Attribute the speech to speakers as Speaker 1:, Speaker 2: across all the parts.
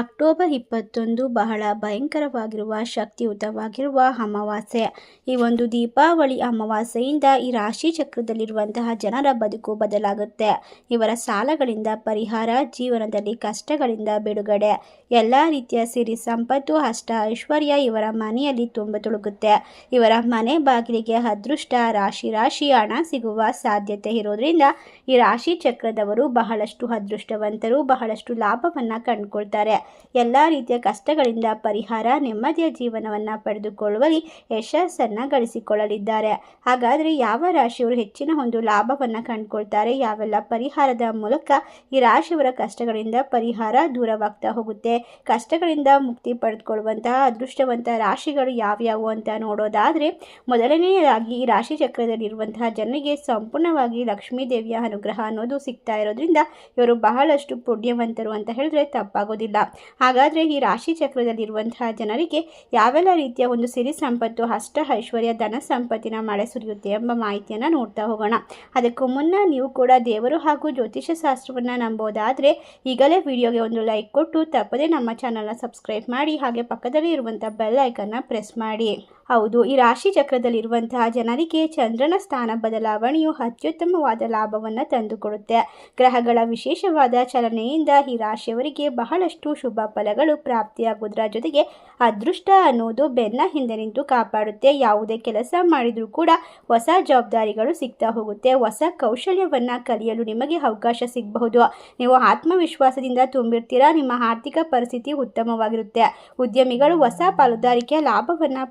Speaker 1: October ಇಪ್ಪತ್ತೊಂದು ಬಹಳ ಭಯಂಕರವಾಗಿರುವ ಶಕ್ತಿಯುತವಾಗಿರುವ ಅಮಾವಾಸ್ಯೆ. ಈ ಒಂದು ದೀಪಾವಳಿ ಅಮಾವಾಸ್ಯೆಯಿಂದ ಈ ರಾಶಿ ಚಕ್ರದಲ್ಲಿರುವಂತಹ ಜನರ ಬದುಕು ಬದಲಾಗುತ್ತೆ. ಇವರ ಸಾಲಗಳಿಂದ ಪರಿಹಾರ, ಜೀವನದಲ್ಲಿ ಕಷ್ಟಗಳಿಂದ ಬಿಡುಗಡೆ. ಎಲ್ಲ ರೀತಿಯ ಸಿರಿ ಸಂಪತ್ತು, ಅಷ್ಟ ಐಶ್ವರ್ಯ ಇವರ ಮನೆಯಲ್ಲಿ ತುಂಬ ತುಳುಗುತ್ತೆ ಇವರ ಮನೆ ಬಾಗಿಲಿಗೆ ಅದೃಷ್ಟ, ರಾಶಿ ರಾಶಿ ಹಣ ಸಿಗುವ ಸಾಧ್ಯತೆ ಇರೋದ್ರಿಂದ ಈ ರಾಶಿ ಚಕ್ರದವರು ಬಹಳಷ್ಟು ಅದೃಷ್ಟವಂತರು, ಬಹಳಷ್ಟು ಲಾಭವನ್ನು ಕಂಡುಕೊಳ್ತಾರೆ. ಎಲ್ಲ ರೀತಿಯ ಕಷ್ಟಗಳಿಂದ ಪರಿಹಾರ, ನೆಮ್ಮದಿಯ ಜೀವನವನ್ನು ಪಡೆದುಕೊಳ್ಳುವಲ್ಲಿ ಯಶಸ್ಸನ್ನು ಗಳಿಸಿಕೊಳ್ಳಲಿದ್ದಾರೆ. ಹಾಗಾದರೆ ಯಾವ ರಾಶಿಯವರು ಹೆಚ್ಚಿನ ಒಂದು ಲಾಭವನ್ನು ಕಂಡುಕೊಳ್ತಾರೆ? ಯಾವೆಲ್ಲ ಪರಿಹಾರದ ಮೂಲಕ ಈ ರಾಶಿಯವರ ಕಷ್ಟಗಳಿಂದ ಪರಿಹಾರ ದೂರವಾಗ್ತಾ ಹೋಗುತ್ತೆ? ಕಷ್ಟಗಳಿಂದ ಮುಕ್ತಿ ಪಡೆದುಕೊಳ್ಳುವಂತಹ ಅದೃಷ್ಟವಂತ ರಾಶಿಗಳು ಯಾವ್ಯಾವು ಅಂತ ನೋಡೋದಾದರೆ, ಮೊದಲನೆಯದಾಗಿ ಈ ರಾಶಿ ಚಕ್ರದಲ್ಲಿರುವಂತಹ ಜನರಿಗೆ ಸಂಪೂರ್ಣವಾಗಿ ಲಕ್ಷ್ಮೀ ದೇವಿಯ ಅನುಗ್ರಹ ಅನ್ನೋದು ಸಿಗ್ತಾ ಇರೋದ್ರಿಂದ ಇವರು ಬಹಳಷ್ಟು ಪುಣ್ಯವಂತರು ಅಂತ ಹೇಳಿದ್ರೆ ತಪ್ಪಾಗೋದಿಲ್ಲ. ಹಾಗಾದರೆ ಈ ರಾಶಿ ಚಕ್ರದಲ್ಲಿರುವಂತಹ ಜನರಿಗೆ ಯಾವೆಲ್ಲ ರೀತಿಯ ಒಂದು ಸಿರಿ ಸಂಪತ್ತು, ಅಷ್ಟ ಐಶ್ವರ್ಯ, ಧನ ಸಂಪತ್ತಿನ ಮಳೆ ಸುರಿಯುತ್ತೆ ಎಂಬ ಮಾಹಿತಿಯನ್ನು ನೋಡ್ತಾ ಹೋಗೋಣ. ಅದಕ್ಕೂ ಮುನ್ನ ನೀವು ಕೂಡ ದೇವರು ಹಾಗೂ ಜ್ಯೋತಿಷ್ಯ ಶಾಸ್ತ್ರವನ್ನು ನಂಬೋದಾದರೆ ಈಗಲೇ ವಿಡಿಯೋಗೆ ಒಂದು ಲೈಕ್ ಕೊಟ್ಟು ತಪ್ಪದೇ ನಮ್ಮ ಚಾನಲ್ನ ಸಬ್ಸ್ಕ್ರೈಬ್ ಮಾಡಿ ಹಾಗೆ ಪಕ್ಕದಲ್ಲಿ ಇರುವಂಥ ಬೆಲ್ ಐಕನ್ನ ಪ್ರೆಸ್ ಮಾಡಿ. ಹೌದು, ಈ ರಾಶಿ ಚಕ್ರದಲ್ಲಿರುವಂತಹ ಜನರಿಗೆ ಚಂದ್ರನ ಸ್ಥಾನ ಬದಲಾವಣೆಯು ಅತ್ಯುತ್ತಮವಾದ ಲಾಭವನ್ನು ತಂದುಕೊಡುತ್ತೆ. ಗ್ರಹಗಳ ವಿಶೇಷವಾದ ಚಲನೆಯಿಂದ ಈ ರಾಶಿಯವರಿಗೆ ಬಹಳಷ್ಟು ಶುಭ ಫಲಗಳು ಪ್ರಾಪ್ತಿಯಾಗುವುದರ ಜೊತೆಗೆ ಅದೃಷ್ಟ ಅನ್ನೋದು ಬೆನ್ನ ಹಿಂದೆ ನಿಂತು ಕಾಪಾಡುತ್ತೆ. ಯಾವುದೇ ಕೆಲಸ ಮಾಡಿದರೂ ಕೂಡ ಹೊಸ ಜವಾಬ್ದಾರಿಗಳು ಸಿಗ್ತಾ ಹೋಗುತ್ತೆ. ಹೊಸ ಕೌಶಲ್ಯವನ್ನು ಕಲಿಯಲು ನಿಮಗೆ ಅವಕಾಶ ಸಿಗಬಹುದು. ನೀವು ಆತ್ಮವಿಶ್ವಾಸದಿಂದ ತುಂಬಿರ್ತೀರಾ? ನಿಮ್ಮ ಆರ್ಥಿಕ ಪರಿಸ್ಥಿತಿ ಉತ್ತಮವಾಗಿರುತ್ತೆ. ಉದ್ಯಮಿಗಳು ಹೊಸ ಪಾಲುದಾರಿಕೆಯ ಲಾಭವನ್ನು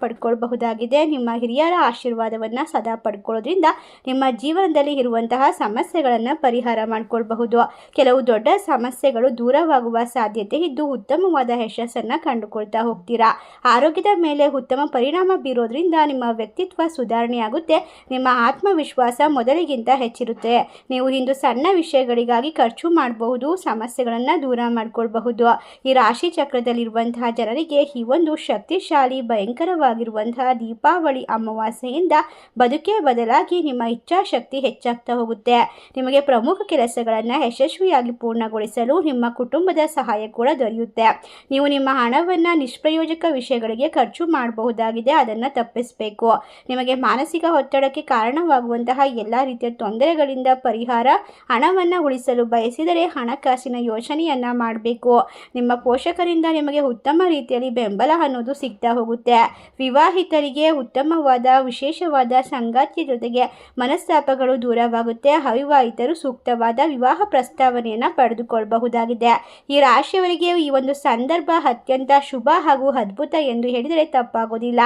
Speaker 1: ಪಡ್ಕೊಳ್ಬಹುದಾಗಿದೆ ನಿಮ್ಮ ಹಿರಿಯರ ಆಶೀರ್ವಾದವನ್ನು ಸದಾ ಪಡ್ಕೊಳ್ಳೋದ್ರಿಂದ ನಿಮ್ಮ ಜೀವನದಲ್ಲಿ ಇರುವಂತಹ ಸಮಸ್ಯೆಗಳನ್ನು ಪರಿಹಾರ ಮಾಡಿಕೊಳ್ಬಹುದು. ಕೆಲವು ದೊಡ್ಡ ಸಮಸ್ಯೆಗಳು ದೂರವಾಗುವ ಸಾಧ್ಯತೆ ಇದ್ದು ಉತ್ತಮವಾದ ಯಶಸ್ಸನ್ನು ಕಂಡುಕೊಳ್ತಾ ಹೋಗ್ತೀರಾ? ಆರೋಗ್ಯದ ಮೇಲೆ ಉತ್ತಮ ಪರಿಣಾಮ ಬೀರೋದ್ರಿಂದ ನಿಮ್ಮ ವ್ಯಕ್ತಿತ್ವ ಸುಧಾರಣೆಯಾಗುತ್ತೆ. ನಿಮ್ಮ ಆತ್ಮವಿಶ್ವಾಸ ಮೊದಲಿಗಿಂತ ಹೆಚ್ಚಿರುತ್ತೆ. ನೀವು ಇಂದು ಸಣ್ಣ ವಿಷಯಗಳಿಗಾಗಿ ಖರ್ಚು ಮಾಡಬಹುದು, ಸಮಸ್ಯೆಗಳನ್ನು ದೂರ ಮಾಡಿಕೊಳ್ಬಹುದು. ಈ ರಾಶಿ ಚಕ್ರದಲ್ಲಿರುವಂತಹ ಜನರಿಗೆ ಈ ಒಂದು ಶಕ್ತಿಶಾಲಿ, ಭಯಂಕರವಾಗಿರುವಂತಹ ದೀಪಾವಳಿ ಅಮಾವಾಸ್ಯೆಯಿಂದ ಬದುಕೇ ಬದಲಾಗಿ ನಿಮ್ಮ ಇಚ್ಛಾಶಕ್ತಿ ಹೆಚ್ಚಾಗ್ತಾ ಹೋಗುತ್ತೆ. ನಿಮಗೆ ಪ್ರಮುಖ ಕೆಲಸಗಳನ್ನು ಯಶಸ್ವಿಯಾಗಿ ಪೂರ್ಣಗೊಳಿಸಲು ನಿಮ್ಮ ಕುಟುಂಬದ ಸಹಾಯ ಕೂಡ ದೊರೆಯುತ್ತೆ. ನೀವು ನಿಮ್ಮ ಹಣವನ್ನು ನಿಷ್ಪ್ರಯೋಜಕ ವಿಷಯಗಳಿಗೆ ಖರ್ಚು ಮಾಡಬಹುದಾಗಿದೆ, ಅದನ್ನು ತಪ್ಪಿಸಬೇಕು. ನಿಮಗೆ ಮಾನಸಿಕ ಒತ್ತಡಕ್ಕೆ ಕಾರಣವಾಗುವಂತಹ ಎಲ್ಲ ರೀತಿಯ ತೊಂದರೆಗಳಿಂದ ಪರಿಹಾರ ಹಣವನ್ನು ಉಳಿಸಲು ಬಯಸಿದರೆ ಹಣಕಾಸಿನ ಯೋಜನೆಯನ್ನು ಮಾಡಬೇಕು. ನಿಮ್ಮ ಪೋಷಕರಿಂದ ನಿಮಗೆ ಉತ್ತಮ ರೀತಿಯಲ್ಲಿ ಬೆಂಬಲ ಅನ್ನೋದು ಸಿಗ್ತಾ ಹೋಗುತ್ತೆ. ವಿವಾಹಿತರಿಗೆ ಉತ್ತಮವಾದ, ವಿಶೇಷವಾದ ಸಂಗಾತಿಯ ಜೊತೆಗೆ ಮನಸ್ತಾಪಗಳು ದೂರವಾಗುತ್ತೆ. ಅವಿವಾಹಿತರು ಸೂಕ್ತವಾದ ವಿವಾಹ ಪ್ರಸ್ತಾವನೆಯನ್ನು ಪಡೆದುಕೊಳ್ಳಬಹುದಾಗಿದೆ. ಈ ರಾಶಿಯವರಿಗೆ ಈ ಒಂದು ಸಂದರ್ಭ ಅತ್ಯಂತ ಶುಭ ಹಾಗೂ ಅದ್ಭುತ ಎಂದು ಹೇಳಿದರೆ ತಪ್ಪಾಗೋದಿಲ್ಲ.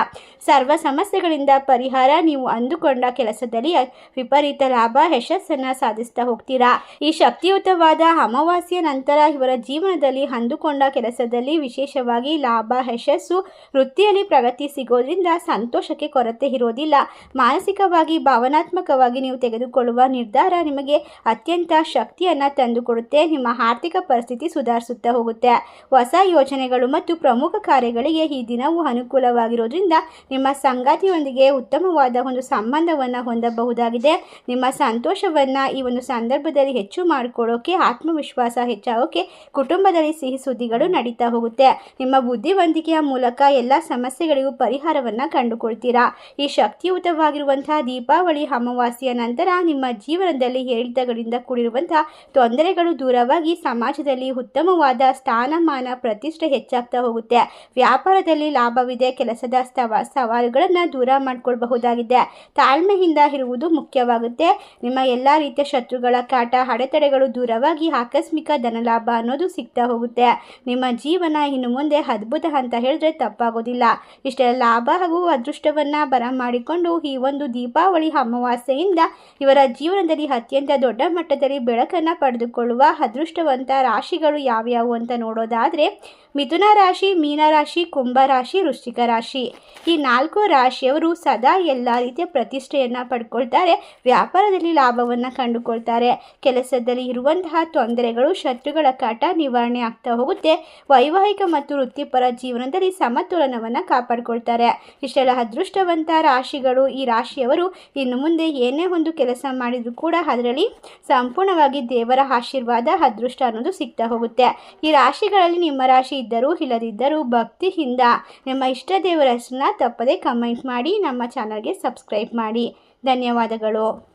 Speaker 1: ಸರ್ವ ಸಮಸ್ಯೆಗಳಿಂದ ಪರಿಹಾರ ನೀವು ಅಂದುಕೊಂಡ ಕೆಲಸದಲ್ಲಿ ವಿಪರೀತ ಲಾಭ, ಯಶಸ್ಸನ್ನು ಸಾಧಿಸ್ತಾ ಹೋಗ್ತೀರಾ? ಈ ಶಕ್ತಿಯುತವಾದ ಅಮಾವಾಸ್ಯ ನಂತರ ಇವರ ಜೀವನದಲ್ಲಿ ಅಂದುಕೊಂಡ ಕೆಲಸದಲ್ಲಿ ವಿಶೇಷವಾಗಿ ಲಾಭ, ಯಶಸ್ಸು ವೃತ್ತಿಯಲ್ಲಿ ಪ್ರಗತಿ ಸಿಗೋದ್ರಿಂದ ಸಂತೋಷಕ್ಕೆ ಕೊರತೆ ಇರೋದಿಲ್ಲ. ಮಾನಸಿಕವಾಗಿ, ಭಾವನಾತ್ಮಕವಾಗಿ ನೀವು ತೆಗೆದುಕೊಳ್ಳುವ ನಿರ್ಧಾರ ನಿಮಗೆ ಅತ್ಯಂತ ಶಕ್ತಿಯನ್ನು ತಂದುಕೊಡುತ್ತೆ. ನಿಮ್ಮ ಆರ್ಥಿಕ ಪರಿಸ್ಥಿತಿ ಸುಧಾರಿಸುತ್ತಾ ಹೋಗುತ್ತೆ. ಹೊಸ ಯೋಜನೆಗಳು ಮತ್ತು ಪ್ರಮುಖ ಕಾರ್ಯಗಳಿಗೆ ಈ ದಿನವು ಅನುಕೂಲವಾಗಿರೋದ್ರಿಂದ ನಿಮ್ಮ ಸಂಗಾತಿಯೊಂದಿಗೆ ಉತ್ತಮವಾದ ಒಂದು ಸಂಬಂಧವನ್ನು ಹೊಂದಬಹುದಾಗಿದೆ. ನಿಮ್ಮ ಸಂತೋಷವನ್ನು ಈ ಒಂದು ಸಂದರ್ಭದಲ್ಲಿ ಹೆಚ್ಚು ಮಾಡಿಕೊಳ್ಳೋಕೆ, ಆತ್ಮವಿಶ್ವಾಸ ಹೆಚ್ಚಾಗೋಕೆ, ಕುಟುಂಬದಲ್ಲಿ ಸಿಹಿ ಸುದ್ದಿಗಳು ನಡೀತಾ ಹೋಗುತ್ತೆ. ನಿಮ್ಮ ಬುದ್ಧಿವಂತಿಕೆಯ ಮೂಲಕ ಎಲ್ಲ ಸಮಸ್ಯೆಗಳಿಗೂ ಪರಿಹಾರವನ್ನು ಕಂಡುಕೊಳ್ತೀರಾ? ಈ ಶಕ್ತಿಯುತವಾಗಿರುವಂತಹ ದೀಪಾವಳಿ ಅಮಾವಾಸ್ಯೆಯ ನಂತರ ನಿಮ್ಮ ಜೀವನದಲ್ಲಿ ಏರಿಳಿತಗಳಿಂದ ಕೂಡಿರುವಂತಹ ತೊಂದರೆಗಳು ದೂರವಾಗಿ ಸಮಾಜದಲ್ಲಿ ಉತ್ತಮವಾದ ಸ್ಥಾನಮಾನ, ಪ್ರತಿಷ್ಠೆ ಹೆಚ್ಚಾಗ್ತಾ ಹೋಗುತ್ತೆ. ವ್ಯಾಪಾರದಲ್ಲಿ ಲಾಭವಿದೆ, ಕೆಲಸದ ಸ್ಥವ, ಸವಾಲುಗಳನ್ನು ದೂರ ಮಾಡಿಕೊಳ್ಬಹುದಾಗಿದೆ. ತಾಳ್ಮೆಯಿಂದ ಇರುವುದು ಮುಖ್ಯವಾಗುತ್ತೆ. ನಿಮ್ಮ ಎಲ್ಲ ರೀತಿಯ ಶತ್ರುಗಳ ಕಾಟ, ಅಡೆತಡೆಗಳು ದೂರವಾಗಿ ಆಕಸ್ಮಿಕ ಧನಲಾಭ ಅನ್ನೋದು ಸಿಗ್ತಾ ಹೋಗುತ್ತೆ. ನಿಮ್ಮ ಜೀವನ ಇನ್ನು ಮುಂದೆ ಅದ್ಭುತ ಅಂತ ಹೇಳಿದ್ರೆ ತಪ್ಪಾಗೋದಿಲ್ಲ. ಇಷ್ಟೆಲ್ಲ ಲಾಭ ಹಾಗೂ ಅದೃಷ್ಟವನ್ನು ಬರ ಮಾಡಿಕೊಂಡು ಈ ಒಂದು ದೀಪಾವಳಿ ಅಮಾವಾಸ್ಯೆಯಿಂದ ಇವರ ಜೀವನದಲ್ಲಿ ಅತ್ಯಂತ ದೊಡ್ಡ ಮಟ್ಟದಲ್ಲಿ ಬೆಳಕನ್ನು ಪಡೆದುಕೊಳ್ಳುವ ಅದೃಷ್ಟವಂತ ರಾಶಿಗಳು ಯಾವ್ಯಾವು ಅಂತ ನೋಡೋದಾದರೆ ಮಿಥುನ ರಾಶಿ ಮೀನರಾಶಿ ಕುಂಭರಾಶಿ ವೃಶ್ಚಿಕ ರಾಶಿ. ಈ ನಾಲ್ಕು ರಾಶಿಯವರು ಸದಾ ಎಲ್ಲ ರೀತಿಯ ಪ್ರತಿಷ್ಠೆಯನ್ನು ಪಡ್ಕೊಳ್ತಾರೆ, ವ್ಯಾಪಾರದಲ್ಲಿ ಲಾಭವನ್ನು ಕಂಡುಕೊಳ್ತಾರೆ. ಕೆಲಸದಲ್ಲಿ ಇರುವಂತಹ ತೊಂದರೆಗಳು, ಶತ್ರುಗಳ ಕಾಟ ನಿವಾರಣೆ ಆಗ್ತಾ ಹೋಗುತ್ತೆ. ವೈವಾಹಿಕ ಮತ್ತು ವೃತ್ತಿಪರ ಜೀವನದಲ್ಲಿ ಸಮತೋಲನವನ್ನು ಕಾಪಾಡಿಕೊಳ್ತಾರೆ. ಇಷ್ಟೆಲ್ಲ ಅದೃಷ್ಟವಂತ ರಾಶಿಗಳು ಈ ರಾಶಿಯವರು ಇನ್ನು ಮುಂದೆ ಏನೇ ಒಂದು ಕೆಲಸ ಮಾಡಿದರೂ ಕೂಡ ಅದರಲ್ಲಿ ಸಂಪೂರ್ಣವಾಗಿ ದೇವರ ಆಶೀರ್ವಾದ, ಅದೃಷ್ಟ ಅನ್ನೋದು ಸಿಗ್ತಾ ಹೋಗುತ್ತೆ. ಈ ರಾಶಿಗಳಲ್ಲಿ ನಿಮ್ಮ ರಾಶಿ ಇದ್ದರೂ ಇಲ್ಲದಿದ್ದರೂ ಭಕ್ತಿಯಿಂದ ನಿಮ್ಮ ಇಷ್ಟ ದೇವರ ಹೆಸರನ್ನ ತಪ್ಪದೇ ಕಮೆಂಟ್ ಮಾಡಿ, ನಮ್ಮ ಚಾನಲ್ಗೆ ಸಬ್ಸ್ಕ್ರೈಬ್ ಮಾಡಿ. ಧನ್ಯವಾದಗಳು.